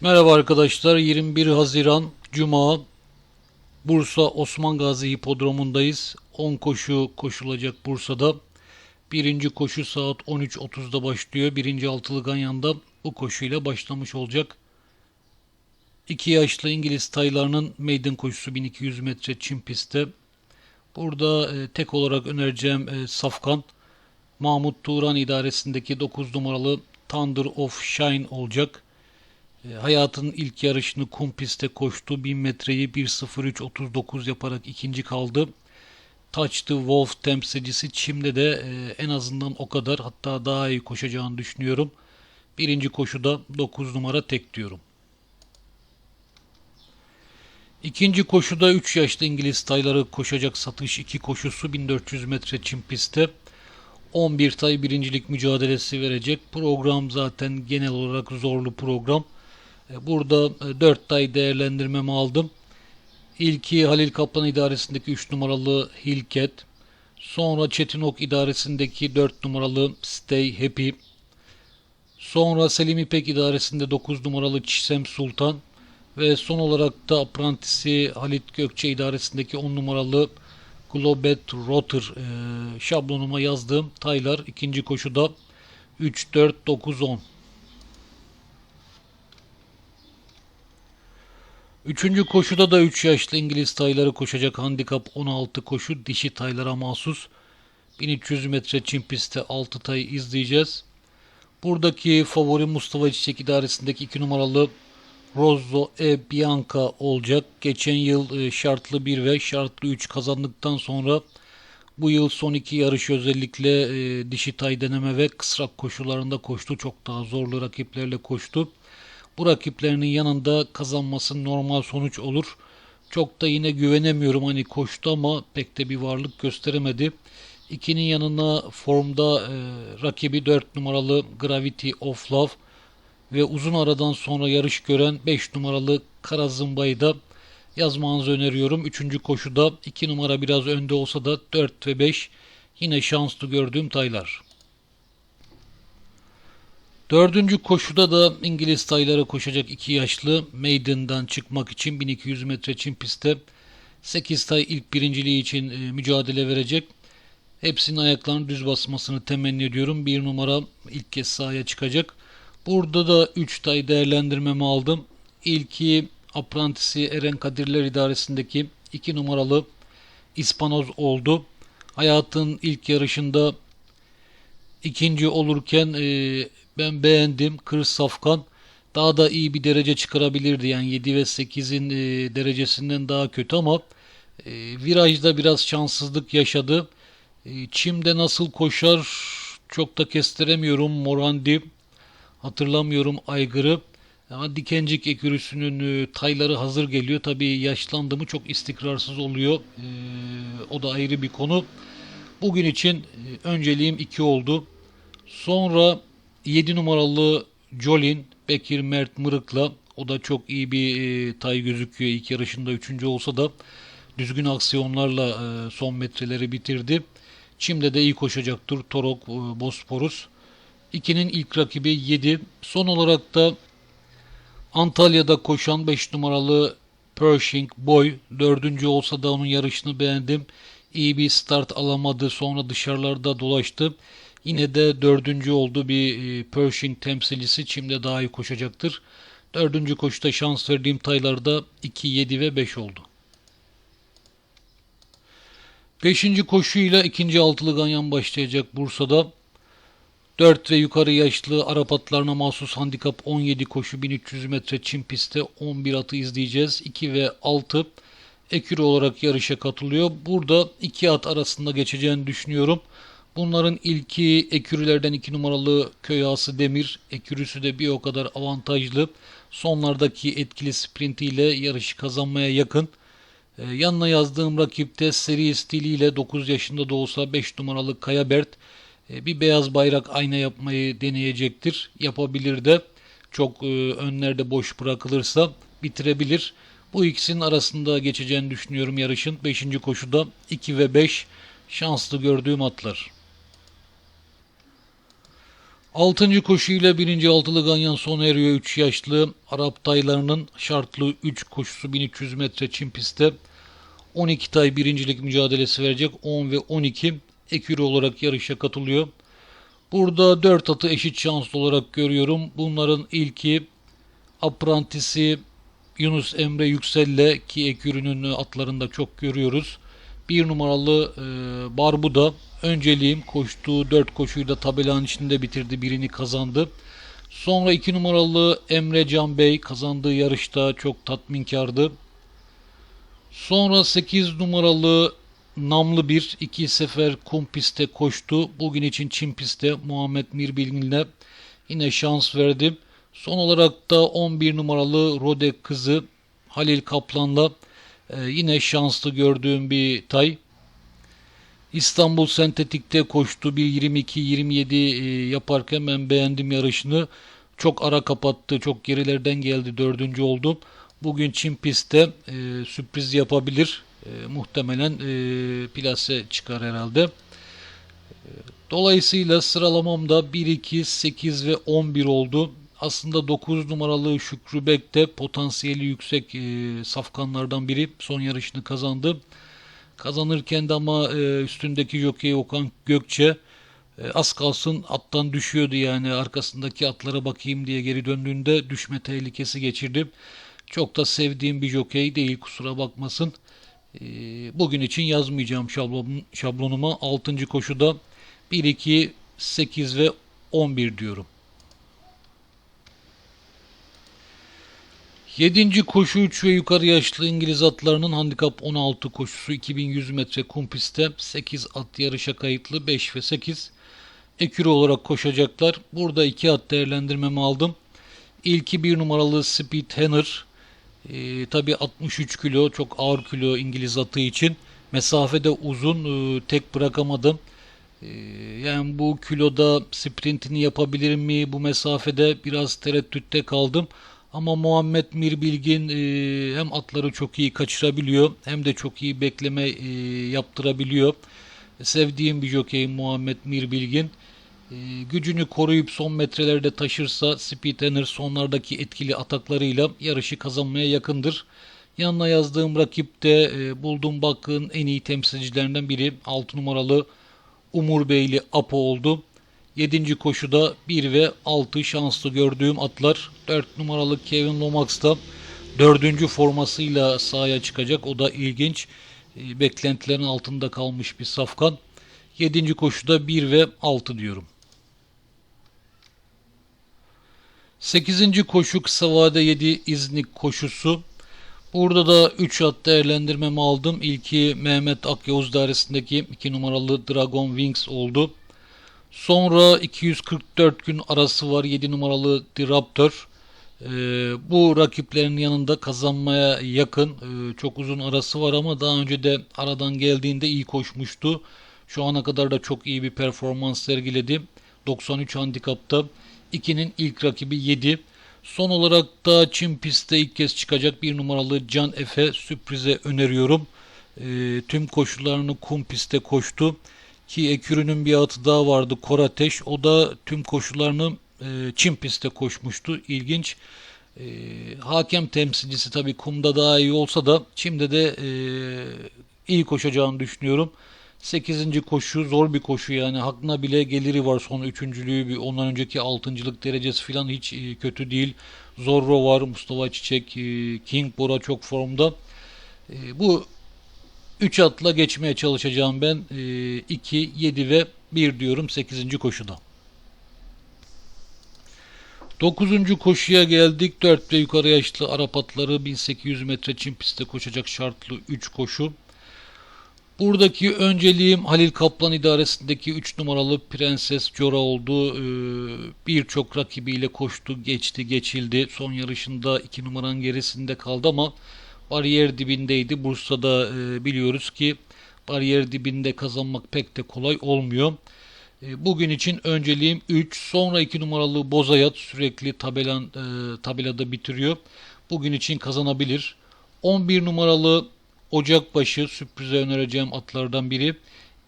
Merhaba arkadaşlar. 21 Haziran Cuma Bursa Osman Gazi Hipodromu'ndayız. 10 koşu koşulacak Bursa'da. Birinci koşu saat 13.30'da başlıyor. Birinci altılı Ganyan'da bu koşuyla başlamış olacak. 2 yaşlı İngiliz taylarının maiden koşusu 1200 metre çim pistte. Burada e, tek olarak önereceğim e, Safkan. Mahmut Turan idaresindeki 9 numaralı Thunder of Shine olacak. E, Hayatının ilk yarışını kum pistte koştu. 1000 metreyi 1.03.39 yaparak ikinci kaldı. Touch Wolf temsilcisi Çim'de de e, en azından o kadar hatta daha iyi koşacağını düşünüyorum. Birinci koşuda 9 numara tek diyorum. İkinci koşuda 3 yaşlı İngiliz tayları koşacak satış 2 koşusu 1400 metre çim pistte. 11 tay birincilik mücadelesi verecek. Program zaten genel olarak zorlu program. E, Burada 4 tay değerlendirmemi aldım. İlki Halil Kaplan idaresindeki 3 numaralı Hilket. Sonra Çetinok idaresindeki 4 numaralı Stay Happy. Sonra Selim İpek idaresinde 9 numaralı Çisem Sultan. Ve son olarak da aprantisi Halit Gökçe idaresindeki 10 numaralı Globet Rotter e, şablonuma yazdığım taylar ikinci koşuda 3, 4, 9, 10. Üçüncü koşuda da 3 yaşlı İngiliz tayları koşacak handikap 16 koşu dişi taylara mahsus. 1300 metre çim pistte 6 tay izleyeceğiz. Buradaki favori Mustafa Çiçek idaresindeki 2 numaralı Rozzo e Bianca olacak. Geçen yıl e, şartlı 1 ve şartlı 3 kazandıktan sonra bu yıl son iki yarış özellikle e, dişi tay deneme ve kısrak koşularında koştu. Çok daha zorlu rakiplerle koştu. Bu rakiplerinin yanında kazanması normal sonuç olur. Çok da yine güvenemiyorum hani koştu ama pek de bir varlık gösteremedi. İkinin yanına formda e, rakibi 4 numaralı Gravity of Love ve uzun aradan sonra yarış gören 5 numaralı Kara Zımba'yı da yazmanızı öneriyorum. Üçüncü koşuda 2 numara biraz önde olsa da 4 ve 5 yine şanslı gördüğüm taylar. Dördüncü koşuda da İngiliz tayları koşacak iki yaşlı Maiden'dan çıkmak için 1200 metre çim pistte 8 tay ilk birinciliği için e, mücadele verecek. Hepsinin ayaklarını düz basmasını temenni ediyorum. Bir numara ilk kez sahaya çıkacak. Burada da 3 tay değerlendirmemi aldım. İlki aprantisi Eren Kadirler idaresindeki 2 numaralı İspanoz oldu. Hayatın ilk yarışında ikinci olurken e, ben beğendim. Kırış Safkan daha da iyi bir derece çıkarabilirdi. Yani 7 ve 8'in e, derecesinden daha kötü ama e, virajda biraz şanssızlık yaşadı. E, çimde nasıl koşar çok da kestiremiyorum. Morandi hatırlamıyorum aygırı. Ama Dikencik ekürüsünün e, tayları hazır geliyor. Tabii yaşlandı mı çok istikrarsız oluyor. E, o da ayrı bir konu. Bugün için e, önceliğim 2 oldu. Sonra 7 numaralı Jolin Bekir Mert Mırık'la o da çok iyi bir e, tay gözüküyor. İlk yarışında 3. olsa da düzgün aksiyonlarla e, son metreleri bitirdi. Çim'de de iyi koşacaktır Torok e, Bosporus. 2'nin ilk rakibi 7. Son olarak da Antalya'da koşan 5 numaralı Pershing Boy. Dördüncü olsa da onun yarışını beğendim. İyi bir start alamadı. Sonra dışarılarda dolaştı. Yine de dördüncü oldu bir e, Pershing temsilcisi. Çim'de daha iyi koşacaktır. Dördüncü koşuda şans verdiğim taylarda 2, 7 ve 5 oldu. Beşinci koşuyla ikinci altılı ganyan başlayacak Bursa'da. 4 ve yukarı yaşlı Arap atlarına mahsus handikap 17 koşu 1300 metre çim pistte 11 atı izleyeceğiz. 2 ve 6 ekür olarak yarışa katılıyor. Burada iki at arasında geçeceğini düşünüyorum. Bunların ilki ekürülerden 2 numaralı köy ağası Demir. Ekürüsü de bir o kadar avantajlı. Sonlardaki etkili sprintiyle yarışı kazanmaya yakın. Ee, yanına yazdığım rakipte seri stiliyle 9 yaşında da olsa 5 numaralı Kaya Bert e, bir beyaz bayrak ayna yapmayı deneyecektir. Yapabilir de çok e, önlerde boş bırakılırsa bitirebilir. Bu ikisinin arasında geçeceğini düşünüyorum yarışın. 5. koşuda 2 ve 5 şanslı gördüğüm atlar. Altıncı koşuyla birinci altılı ganyan sona eriyor. 3 yaşlı Arap taylarının şartlı 3 koşusu 1300 metre çim pistte. 12 tay birincilik mücadelesi verecek. 10 ve 12 ekürü olarak yarışa katılıyor. Burada 4 atı eşit şanslı olarak görüyorum. Bunların ilki aprantisi Yunus Emre Yüksel'le ki ekürünün atlarında çok görüyoruz. Bir numaralı e, Barbuda önceliğim koştuğu 4 koşuyu da tabelanın içinde bitirdi. Birini kazandı. Sonra 2 numaralı Emre Can Bey kazandığı yarışta çok tatminkardı. Sonra 8 numaralı Namlı bir iki sefer kum pistte koştu. Bugün için çim pistte Muhammed Mirbilgin'le yine şans verdim. Son olarak da 11 numaralı Rodek kızı Halil Kaplan'la e, yine şanslı gördüğüm bir tay. İstanbul Sentetik'te koştu. 1.22-27 e, yaparken ben beğendim yarışını. Çok ara kapattı. Çok gerilerden geldi. Dördüncü oldu. Bugün Çin pistte e, sürpriz yapabilir. E, muhtemelen e, plase çıkar herhalde. E, Dolayısıyla sıralamamda 1, 2, 8 ve 11 oldu. Aslında 9 numaralı Şükrü Bek de potansiyeli yüksek e, safkanlardan biri. Son yarışını kazandı. Kazanırken de ama e, üstündeki jockey Okan Gökçe e, az kalsın attan düşüyordu yani arkasındaki atlara bakayım diye geri döndüğünde düşme tehlikesi geçirdi. Çok da sevdiğim bir jockey değil kusura bakmasın. E, bugün için yazmayacağım şablon, şablonuma 6. koşuda 1, 2, 8 ve 11 diyorum. 7. koşu 3 ve yukarı yaşlı İngiliz atlarının handikap 16 koşusu 2100 metre kum pistte 8 at yarışa kayıtlı 5 ve 8 ekürü olarak koşacaklar. Burada 2 at değerlendirmemi aldım. İlki 1 numaralı Speed Henner. Ee, Tabi 63 kilo çok ağır kilo İngiliz atı için. Mesafede uzun e, tek bırakamadım. Ee, yani bu kiloda sprintini yapabilir mi bu mesafede biraz tereddütte kaldım. Ama Muhammed Mirbilgin e, hem atları çok iyi kaçırabiliyor hem de çok iyi bekleme e, yaptırabiliyor. Sevdiğim bir jokey Muhammed Mirbilgin. E, gücünü koruyup son metrelerde taşırsa Speedrunner sonlardaki etkili ataklarıyla yarışı kazanmaya yakındır. Yanına yazdığım rakip de e, bulduğum bakın en iyi temsilcilerinden biri 6 numaralı Umur Beyli Apo oldu. 7. koşuda 1 ve 6 şanslı gördüğüm atlar. 4 numaralı Kevin Lomax da 4. formasıyla sahaya çıkacak. O da ilginç. E, Beklentilerin altında kalmış bir safkan. 7. koşuda 1 ve 6 diyorum. 8. koşu kısa vade 7 İznik koşusu. Burada da 3 at değerlendirmemi aldım. İlki Mehmet Akyavuz dairesindeki 2 numaralı Dragon Wings oldu. Sonra 244 gün arası var 7 numaralı The Raptor. Ee, bu rakiplerin yanında kazanmaya yakın. Ee, çok uzun arası var ama daha önce de aradan geldiğinde iyi koşmuştu. Şu ana kadar da çok iyi bir performans sergiledi. 93 handikapta. 2'nin ilk rakibi 7. Son olarak da Çin pistte ilk kez çıkacak bir numaralı Can Efe sürprize öneriyorum. Ee, tüm koşularını kum pistte koştu. Ki Ekürü'nün bir atı daha vardı Korateş. O da tüm koşularını e, Çin pistte koşmuştu. İlginç. E, hakem temsilcisi tabii kumda daha iyi olsa da Çim'de de e, iyi koşacağını düşünüyorum. 8. koşu zor bir koşu yani hakkına bile geliri var son üçüncülüğü bir ondan önceki altıncılık derecesi falan hiç e, kötü değil. Zorro var Mustafa Çiçek e, King Bora çok formda. E, bu 3 atla geçmeye çalışacağım ben. 2, 7 ve 1 diyorum 8. koşuda. 9. koşuya geldik. 4 ve yukarı yaşlı Arap atları 1800 metre çim pistte koşacak şartlı 3 koşu. Buradaki önceliğim Halil Kaplan idaresindeki 3 numaralı Prenses Cora oldu. Ee, Birçok rakibiyle koştu, geçti, geçildi. Son yarışında 2 numaranın gerisinde kaldı ama bariyer dibindeydi. Bursa'da e, biliyoruz ki bariyer dibinde kazanmak pek de kolay olmuyor. E, bugün için önceliğim 3, sonra 2 numaralı Bozayat sürekli tabelan, e, tabelada bitiriyor. Bugün için kazanabilir. 11 numaralı Ocakbaşı sürprize önereceğim atlardan biri.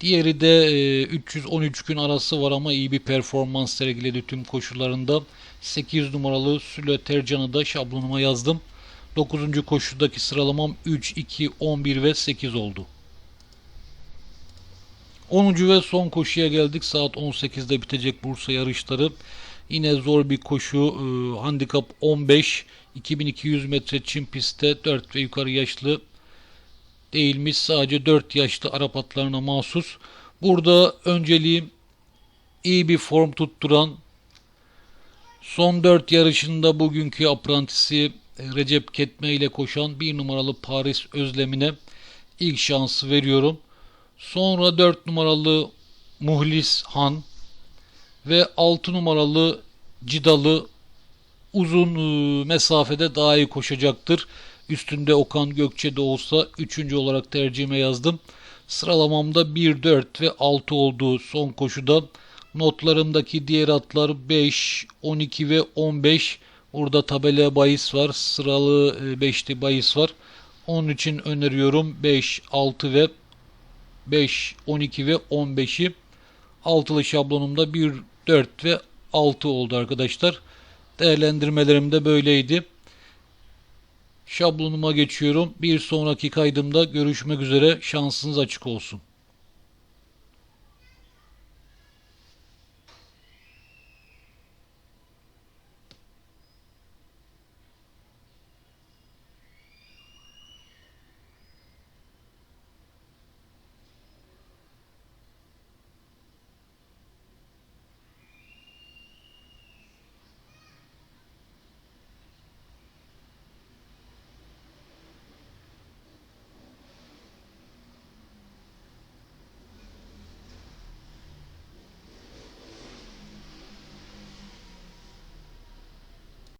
Diğeri de e, 313 gün arası var ama iyi bir performans sergiledi tüm koşularında. 8 numaralı Süle Tercan'ı da şablonuma yazdım. 9. koşudaki sıralamam 3, 2, 11 ve 8 oldu. 10. ve son koşuya geldik. Saat 18'de bitecek Bursa yarışları. Yine zor bir koşu. Ee, handikap 15. 2200 metre çim pistte 4 ve yukarı yaşlı değilmiş. Sadece 4 yaşlı Arap atlarına mahsus. Burada önceliğim iyi bir form tutturan son 4 yarışında bugünkü aprantisi e, Recep Ketme ile koşan 1 numaralı Paris Özlemine ilk şansı veriyorum. Sonra 4 numaralı Muhlis Han ve 6 numaralı Cidalı uzun e, mesafede daha iyi koşacaktır. Üstünde Okan Gökçe de olsa 3. olarak tercihime yazdım. Sıralamamda 1, 4 ve 6 olduğu son koşuda. Notlarımdaki diğer atlar 5, 12 ve 15. Burada tabela bahis var. Sıralı 5'li bahis var. Onun için öneriyorum 5, 6 ve 5, 12 ve 15'i altılı şablonumda 1, 4 ve 6 oldu arkadaşlar. Değerlendirmelerim de böyleydi. Şablonuma geçiyorum. Bir sonraki kaydımda görüşmek üzere. Şansınız açık olsun.